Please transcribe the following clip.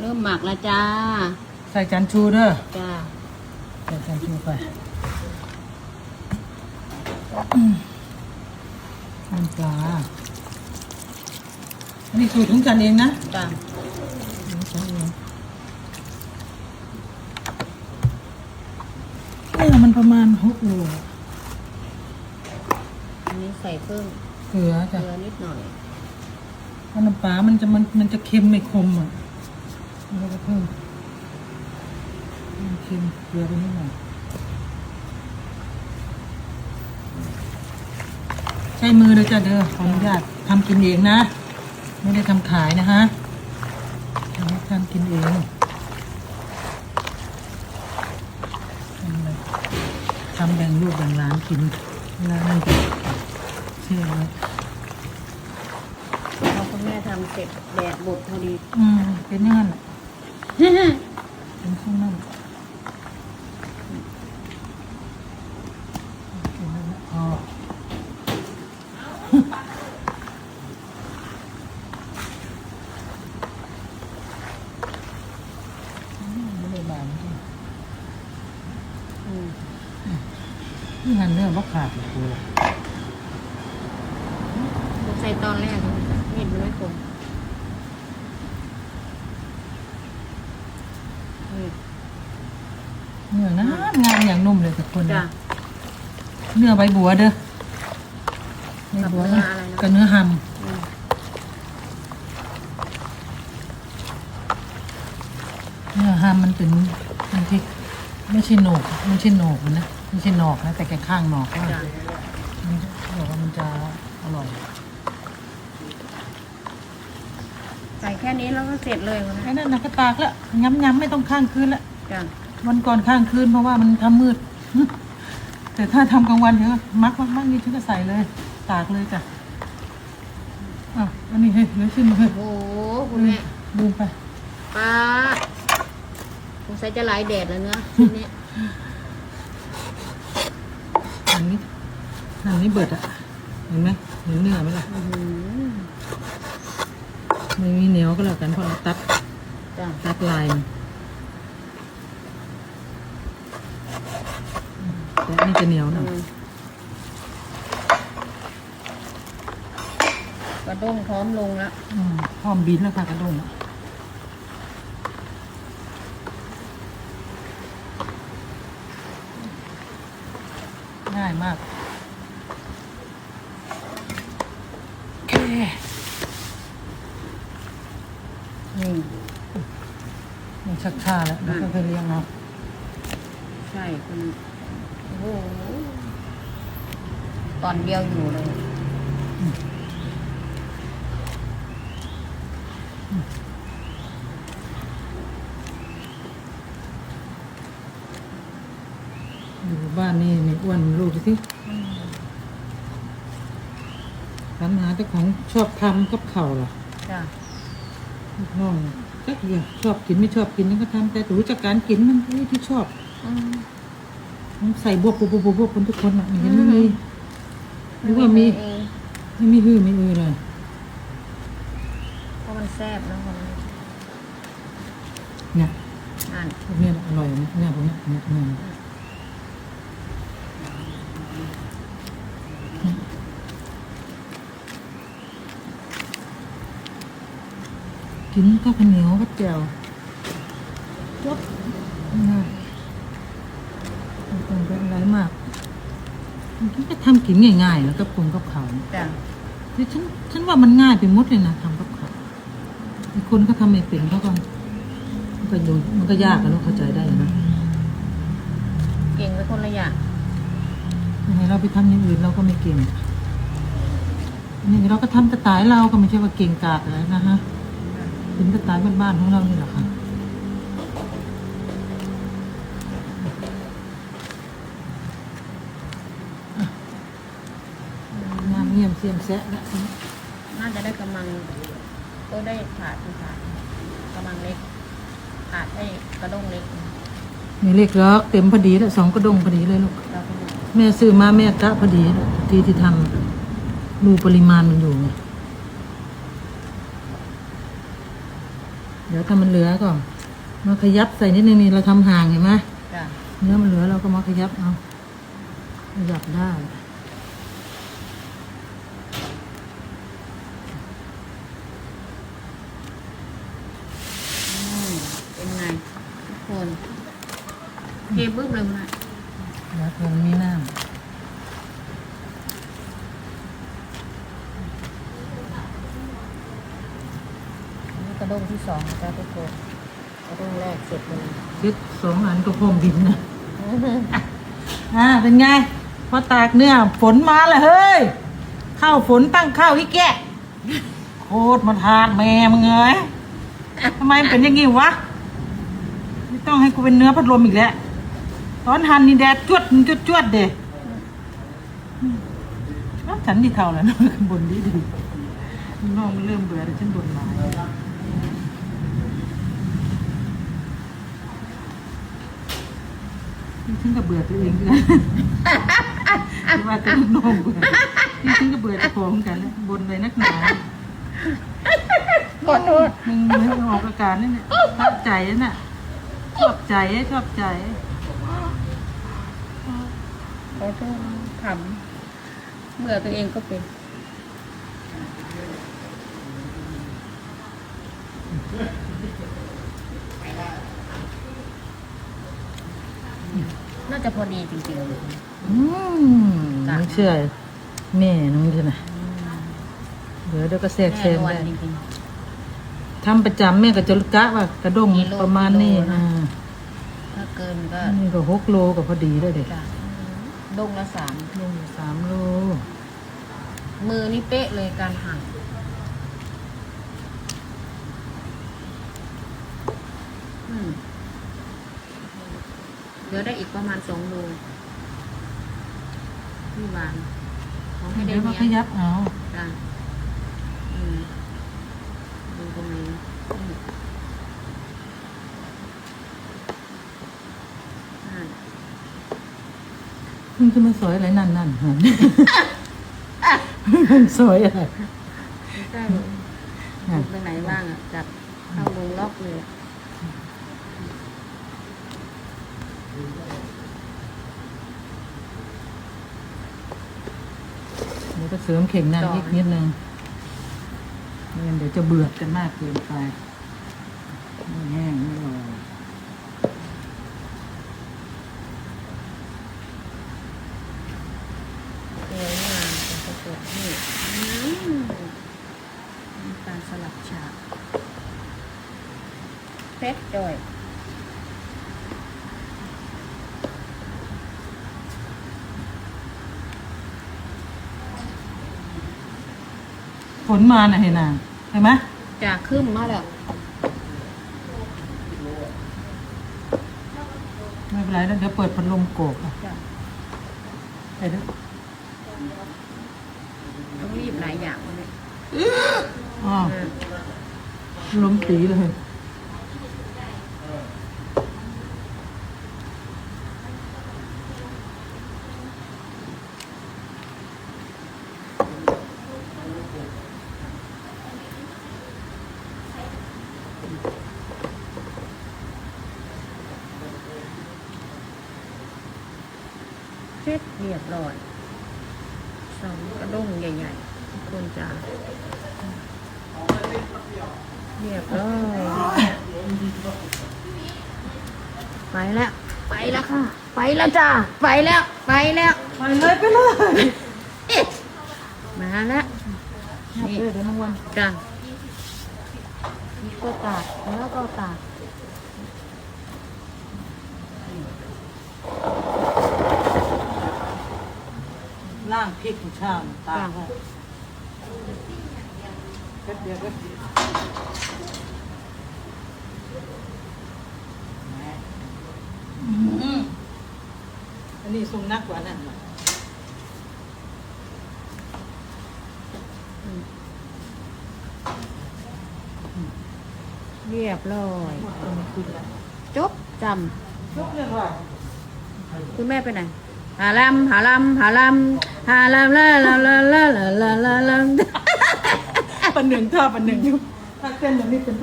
เริ่มหมักแล้วจ้า ใส่จานชูเด้อจ้าใส่จานชูไปอืมน้ำปลาอันนี้สูตรของจันเองนะจ้าของฉันเองเนี่ยมันประมาณหกโลอะอันนี้ใส่เพิ่มเกลือเกจ้ะลือนิดหน่อยเพราะน้ำปลามันจะมันมันจะเค็มไม่คมอะ แล้วก็เพิ่มเค็มเกลือไปนิดหน่อยใช้มือเลยจ้ะเด้อขออนุญาตทำกินเองนะ ไม่ได้ทำขายนะฮะทำให้ทำกินเองทำแบ่งลูกแบ่งหลานกินเวลานั่นเชื่อไว้พอคุณแม่ทำเสร็จแดดบดพอดี อืม เป็นอยังไงนแหละ เป็นข้างนอกอ๋อไม่ได้บานจริงอืมนี่หันเนื้อว่าขาดเลยกูละใส่ตอนแรกมีดมันไม่คมนี่ เนื้อนะงามอย่างนุ่มเลยทุกคนจ้าเนื้อใบบัวเด้อใบบัวกับเนื้ออะไรนะ กับเนื้อหอืมำเนื้อหำมันเป็นมันที่ไม่ใช่โหนกไม่ใช่โหนกนะไม่ใช่หนอกนะแต่แกข้างหนอกว่าจ้ามันบอกว่ามันจะอร่อยใส่แค่นี้แล้วก็เสร็จเลยคุณไอ้แม่นั่นนะก็ตากแล้วย้ำย้ำๆไม่ต้องข้างคืนละจ้า วันก่อนข้างคืนเพราะว่ามันทำมืด แต่ถ้าทำกลางวันเดี๋ยวมักมักมักนี่ฉันก็ใส่เลย ตากเลยจ้ะอะอันนี้เฮ้ยเหลือชิ้นเฮ้ยโอ้โหคุณแม่ลืมไปป้าสงสัยจะหลายแดดแล้วเนื้อะชิ้นเนี้ยอันนี้อันนี้เบิดอะเห็นไหมเห็นเนื้อไหมล่ะอื้อหือไม่มีเหนียวก็แล้วกันเพราะเราตัดจ้าตัดลายมันแต่อันนี่จะ เหนียวหน่อยกระด้งพร้อมลงแล้วอืมพร้อมบินแล้วค่ะกระด้งอะง่ายมากโอเคนี่มันชักชาแล้วไม่ค่อยเลี้ยงเนาะใช่คุณโอ้โห ตอนเดียวอยู่เลย อยู่บ้านนี่ไม่อ้วนลูกดูสิทำหาเจ้าของชอบทำกับข้าวล่ะจ้าลูกน้องก็เดียวชอบกินไม่ชอบกินนั่นก็ทำแต่รู้จากการกินมันนี่ที่ชอบ อืมมัน ใส่บวกบวกบวกบวกบวกคนทุกคนอะม่เห็นไม่มีหรือว่ามีไม่มีหื้อไม่อือเลยเพราะมันแซ่บนะคนเนี่ยอ่านพวกเนี้ยอร่อยนะเนี่ยพวกเนี้ยเนี่ยเนี่ยกินก็ข้าวเหนียวก็แจ่วจบง่ายไม่ต้องเป็นอะไรมากมันก็ ทำกินง่ายๆ แล้วก็ปรุงกับข้าวเนี่ยจ้าแต่ฉันฉันว่ามันง่ายไปหมดเลยนะทำกับข้าวไอ้คนเขาทำไม่เป็นเขาก็มันก็อยู่มันก็ยากอะเราเข้าใจได้นะเก่งไปคนละอย่างยังไงเราไปทำอย่างอื่นเราก็ไม่เก่งอันนี่เราก็ทำสไตล์เราก็ไม่ใช่ว่าเก่งกาจอะไรนะฮะเป็นสไตล์บ้านๆของเรานี่แหละค่ะอะงามเงียมเสียมแซะแล้วน่าจะได้กำลังก็ได้ถาดที่ถาดกำลังเล็กถาดได้กระด้งเล็กมีเล็กล็อกเต็มพอดีแล้วสองกระดงพอดีเลยลูกเราก็ดูแม่ซื้อมาแม่กะพอดีที่ที่ทำดูปริมาณมันอยู่ไงเดี๋ยวถ้ามันเหลือก็มาขยับใส่นิดนึงนี่เราทำห่างเห็นไหมจ้ะเนื้อมันเหลือเราก็มาขยับเอาขยับได้ อืมเป็นไงทุกคน เทบึ้มเลยมันอะแล้วตรงนี้น้อันนี่กระด้งที่สองนะจ๊ะทุกคนกระด้งแรกเสร็จเลยำคิดสองอันก็พร้อมบินนะอ่าเป็นไงพอตากเนื้อฝนมาเลยเฮ้ย ข้าวฝนตั้งข้าวอีกแกะโคตรมาทานแม่มึงเอ้ยทำไมมันเป็นอย่างงี้วะ ไม่ต้องให้กูเป็นเนื้อพัดลมอีกแล้ว ตอนหั่นนี่แดดจวดจวดจวดเด็ฉันที่เท่าแล้วนอนข้างบนดีดีน้องมันเริ่มเบื่อแล้วฉันบ่นหลายนี่ฉันก็เบื่อตัวเองด้วยว่าแต่ลูกน้องเบื่อนี่ฉันก็เบื่อเจ้าของเหมือนกันแล้วบ่นเลยนักหนาขอโทษมึงไม่ออกอาการนี่เนี่ยชอบใจนั่นน่ะชอบใจชอบใจ ขอโทษขำเบื่อตัวเองก็เป็นน่าจะพอดีจริงๆเลยอืมไม่เชื่อแม่น้องใช่ไหมเดี๋ยวเดี๋ยวก็แทรกแซแน่งนอนได้จริงทำประจำแม่ก็จะกะว่ากระด้งกิโลประมาณนี้กิโลนะอ่าๆถ้าเกินก็นี่ก็หกโลก็พอดีแล้วเด็กจะ ดงละสามลงสามโลมือนี่เป๊ะเลยการหั่นอืมเหลือได้อีกประมาณสองโลพี่หวานขอให้ได้เดี๋ยวมาเนี้ขยับเอา จ้ะอืมดูตรงนี้อืมอ่า มึงจะมาสอยอะไรนั่นนั่นฮะมึงสอยอะไรไม่ใช่หรอกอยู่ตรงไหนบ้างอะจับเข้าลงล็อกเลยอะเดี๋ยวก็เสริมเข่งนั่นอีกนิดนึงไม่งั้นเดี๋ยวจะเบื่อกันมากเกินไปไม่แห้งไม่ลอย สวยงามเป็นประกบ นี่อืมน้ำตาลสลับฉาบเพชรจ่อยฝนมาน่ะเห็นน่ะเห็นไหมจากขึ้นมาแล้ว ไม่เป็นไรแล้วเดี๋ยวเปิดพัดลมโกกอะจ้ะ ไปเด้อต้องรีบห ลายอย่างเลยอ๋ออ่าลมตีเลย เสร็จเรียบร้อยสองกระด้งใหญ่ ๆ ทุกคนจะเรียบร้อยไปแล้ว ไปแล้วค่ะ ไปแล้วจ้า ไปแล้ว ไปแล้ว ไปเลยไปเลยมาแล้วนี่เดี๋ยวน้องวันจ้านี่ก็ตากแล้วก็ตากล่างพริกของชาตาก อันนี้ซุ่มนักกว่านั่นหรอเรียบร้อยจบจำจบเรียบร้อยคุณแม่ไปไหน ฮาลัมฮาลัมฮาลัมฮาลัำลาลาลาลาลาลาลาปันหนึ่งท่าปันหนึ่งถ้าเต้นแล้วนี่เป็น